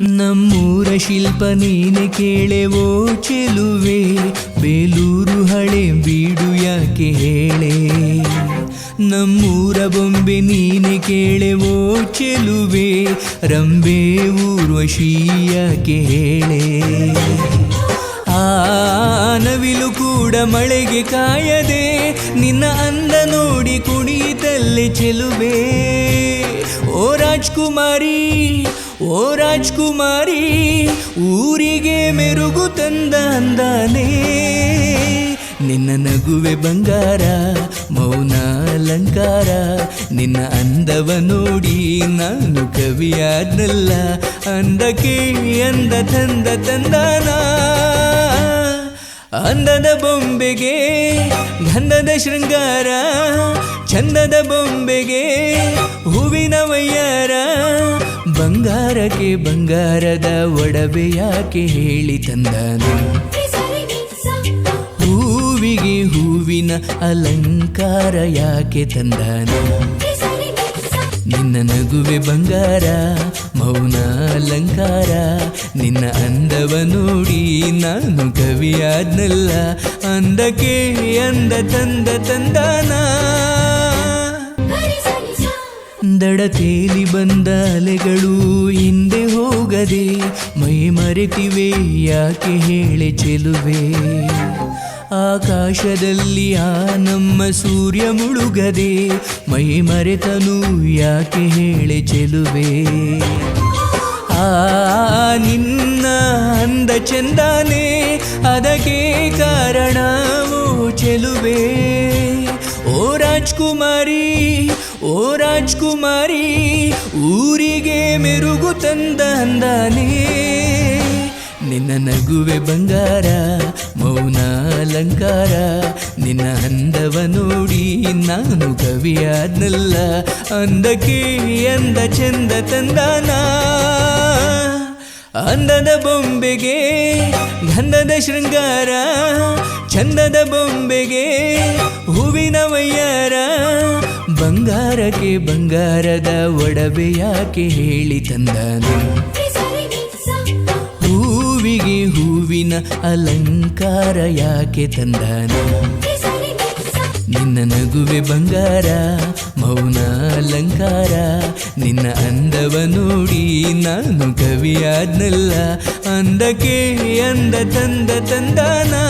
ನಮ್ಮೂರ ಶಿಲ್ಪ ನೀನೆ ಕೇಳೆವೋ ಚೆಲುವೆ, ಬೇಲೂರು ಹಳೆ ಬೀಡು ಯಾಕೆ ಹೇಳೆ? ನಮ್ಮೂರ ಬೊಂಬೆ ನೀನೆ ಕೇಳೆವೋ ಚೆಲುವೆ, ರಂಬೆ ಊರ್ವಶಿ ಯಾಕೆ ಹೇಳೆ? ಆ ನವಿಲು ಕೂಡ ಮಳೆಗೆ ಕಾಯದೆ, ನಿನ್ನ ಅಂದ ನೋಡಿ ಕುಣಿತಲ್ಲೆ ಚೆಲುವೆ. ಓ ರಾಜ್ಕುಮಾರಿ ಓ ರಾಜ್ಕುಮಾರಿ, ಊರಿಗೆ ಮೆರುಗು ತಂದ ಅಂದಾನೆ. ನಿನ್ನ ನಗುವೆ ಬಂಗಾರ, ಮೌನ ಅಲಂಕಾರ. ನಿನ್ನ ಅಂದವ ನೋಡಿ ನಾನು ಕವಿಯಾದಲ್ಲ ಅಂದ ಕೇಳಿ, ಅಂದ ತಂದ ತಂದಾನ. ಅಂದದ ಬೊಂಬೆಗೆ ಗಂಧದ ಶೃಂಗಾರ. ಚಂದದ ಬೊಂಬೆಗೆ, ಹೂವಿನ ವಯ್ಯಾರ ಬಂಗಾರಕ್ಕೆ ಬಂಗಾರದ ಒಡವೆ ಯಾಕೆ ಹೇಳಿ ತಂದನು? ಹೂವಿಗೆ ಹೂವಿನ ಅಲಂಕಾರ ಯಾಕೆ ತಂದನು? ನಿನ್ನ ನಗುವೆ ಬಂಗಾರ, ಮೌನ ಅಲಂಕಾರ, ನಿನ್ನ ಅಂದವ ನೋಡಿ ನಾನು ಕವಿಯಾದ್ನಲ್ಲ ಅಂದಕ್ಕೆ ಅಂದ ತಂದ ತಂದಾನ. ದಡ ತೇಲಿ ಬಂದ ಅಲೆಗಳು ಹಿಂದೆ ಹೋಗದೆ, ಮೈ ಮರೆತಿವೆ ಯಾಕೆ ಹೇಳಿ ಚೆಲುವೆ? ಆಕಾಶದಲ್ಲಿ ಆ ನಮ್ಮ ಸೂರ್ಯ ಮುಳುಗದೆ, ಮೈ ಮರೆತನು ಯಾಕೆ ಹೇಳಿ ಚೆಲುವೆ? ಆ, ನಿನ್ನ ಅಂದ ಚಂದಾನೆ, ಅದಕ್ಕೆ ಕಾರಣವು ಚೆಲುವೆ. ರಾಜ್ಕುಮಾರಿ, ಓ ರಾಜ್ಕುಮಾರಿ, ಊರಿಗೆ ಮೆರುಗು ತಂದ ಅಂದಾನೆ. ನಿನ್ನ ನಗುವೆ ಬಂಗಾರ, ಮೌನ ಅಲಂಕಾರ, ನಿನ್ನ ಅಂದವ ನೋಡಿ ನಾನು ಕವಿಯಾದ್ನಲ್ಲ. ಅಂದಕ್ಕೆ ಅಂದ ಚಂದ ತಂದಾನ. ಅಂದದ ಬೊಂಬೆಗೆ, ಗಂಧದ ಶೃಂಗಾರ, ಚಂದದ ಬೊಂಬೆಗೆ, ಹೂವಿನ ವಯ್ಯಾರ ಬಂಗಾರಕ್ಕೆ ಬಂಗಾರದ ಒಡವೆ ಯಾಕೆ ಹೇಳಿ ತಂದನು? ಹೂವಿಗೆ ಹೂವಿನ ಅಲಂಕಾರ ಯಾಕೆ ತಂದಾನು? ನಿನ್ನ ನಗುವೆ ಬಂಗಾರ ಮೌನ ಅಲಂಕಾರ. ನಿನ್ನ ಅಂದವ ನೋಡಿ ನಾನು ಕವಿಯಾದ್ನಲ್ಲ. ಅಂದಕ್ಕೆ ಅಂದ ತಂದ ತಂದಾನ.